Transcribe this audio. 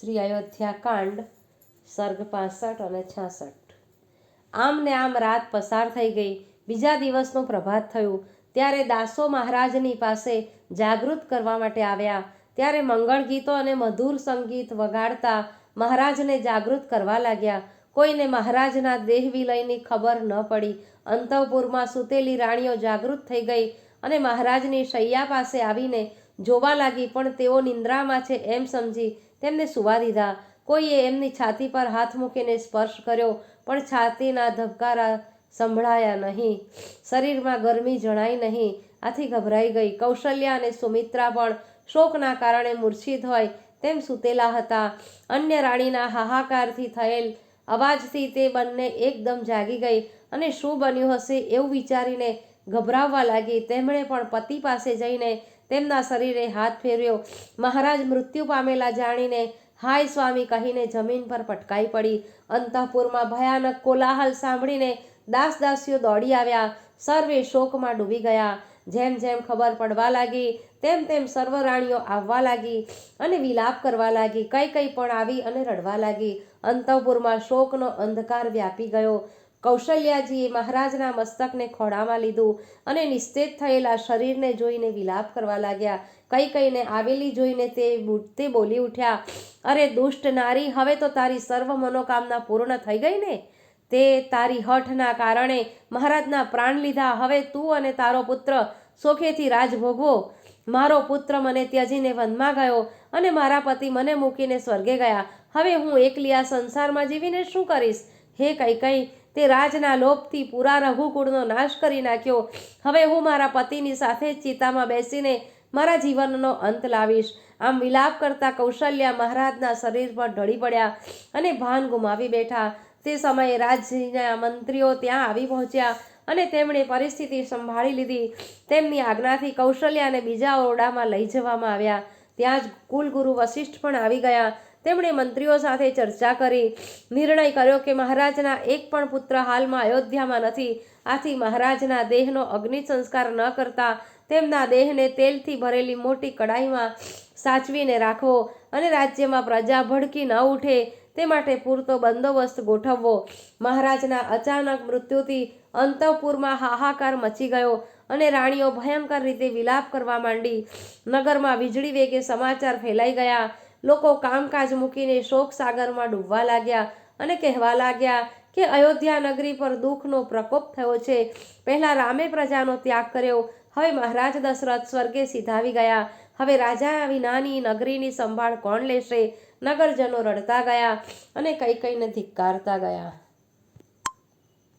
શ્રી અયોધ્યા કાંડ, સર્ગ પાસઠ અને છાસઠ. આમ ને આમ રાત પસાર થઈ ગઈ. બીજા દિવસનું પ્રભાત થયું. ત્યારે દાસો મહારાજની પાસે જાગૃત કરવા માટે આવ્યા. ત્યારે મંગળ ગીતો અને મધુર સંગીત વગાડતા મહારાજને જાગૃત કરવા લાગ્યા. કોઈને મહારાજના દેહ વિલયની ખબર ન પડી. અંતઃપુરમાં સૂતેલી રાણીઓ જાગૃત થઈ ગઈ અને મહારાજની શૈયા પાસે આવીને જોવા લાગી, પણ તેઓ નિંદ્રામાં છે એમ સમજી તેમને સુવા દીધા. કોઈએ એમની છાતી પર હાથ મૂકીને સ્પર્શ કર્યો, પણ છાતીના ધબકારા સંભળાયા નહીં. શરીરમાં ગરમી જણાઈ નહીં. આથી ગભરાઈ ગઈ. કૌશલ્યા અને સુમિત્રા પણ શોકના કારણે મૂર્છિત હોય તેમ સૂતેલા હતા. અન્ય રાણીના હાહાકારથી થયેલ અવાજથી તે બંને એકદમ જાગી ગઈ અને શું બન્યું હશે એવું વિચારીને ગભરાવવા લાગી. તેમણે પણ પતિ પાસે જઈને તેમના શરીરે હાથ ફેર્યો. મહારાજ મૃત્યુ પામેલા જાણીને, હાય સ્વામી, કહીને જમીન પર પટકાઈ પડી. અંતઃપુરમાં ભયાનક કોલાહલ સાંભળીને દાસ દાસીઓ દોડી આવ્યા. સર્વે શોકમાં ડૂબી ગયા. જેમ જેમ ખબર પડવા લાગી, તેમ તેમ સર્વ રાણીઓ આવવા લાગી અને વિલાપ કરવા લાગી. કઈ કઈ પણ આવી અને રડવા લાગી. અંતઃપુરમાં શોકનો અંધકાર વ્યાપી ગયો. કૌશલ્યાજીએ મહારાજના મસ્તકને ખોળામાં લીધું અને નિસ્તેજ થયેલા શરીરને જોઈને વિલાપ કરવા લાગ્યા. કઈ કઈને આવેલી જોઈને તે તે બોલી ઉઠ્યા, અરે દુષ્ટ નારી, હવે તો તારી સર્વ મનોકામના પૂર્ણ થઈ ગઈ ને? તે તારી હઠના કારણે મહારાજના પ્રાણ લીધા. હવે તું અને તારો પુત્ર સોખેથી રાજ ભોગવો. મારો પુત્ર મને ત્યજીને વનમાં ગયો અને મારા પતિ મને મૂકીને સ્વર્ગે ગયા. હવે હું એકલી આ સંસારમાં જીવીને શું કરીશ? હે કઈ કઈ તે રાજના લોભથી પૂરા રઘુકુળનો નાશ કરી નાખ્યો. હવે હું મારા પતિની સાથે જ ચિતામાં બેસીને મારા જીવનનો અંત લાવીશ. આમ વિલાપ કરતા કૌશલ્યા મહારાજના શરીર પર ઢળી પડ્યા અને ભાન ગુમાવી બેઠા. તે સમયે રાજ્યના મંત્રીઓ ત્યાં આવી પહોંચ્યા અને તેમણે પરિસ્થિતિ સંભાળી લીધી. તેમની આજ્ઞાથી કૌશલ્યાને બીજા ઓરડામાં લઈ જવામાં આવ્યા. ત્યાં જ કુલગુરુ વશિષ્ઠ પણ આવી ગયા. તેમણે મંત્રીઓ સાથે ચર્ચા કરી, નિર્ણય કર્યો કે મહારાજના એક પણ પુત્ર હાલમાં અયોધ્યામાં નથી. આથી મહારાજના દેહનો અગ્નિ સંસ્કાર ન કરતા તેમના દેહને તેલથી ભરેલી મોટી કડાઈમાં સાચવીને રાખવો અને રાજ્યમાં પ્રજા ભડકી ન ઉઠે તે માટે પૂરતો બંદોબસ્ત ગોઠવવો. મહારાજના અચાનક મૃત્યુથી અંતઃપુરમાં હાહાકાર મચી ગયો અને રાણીઓ ભયંકર રીતે વિલાપ કરવા માંડી. નગરમાં વીજળી વેગે સમાચાર ફેલાઈ ગયા. લોકો કામકાજ મૂકીને શોક સાગરમાં ડૂબવા લાગ્યા અને કહેવા લાગ્યા કે અયોધ્યા નગરી પર દુઃખનો પ્રકોપ થયો છે. પહેલાં રામે પ્રજાનો ત્યાગ કર્યો, હવે મહારાજ દશરથ સ્વર્ગે સિધાવી ગયા. હવે રાજા વિનાની નગરીની સંભાળ કોણ લેશે? નગરજનો રડતા ગયા અને કઈ કઈને ધિક્કારતા ગયા.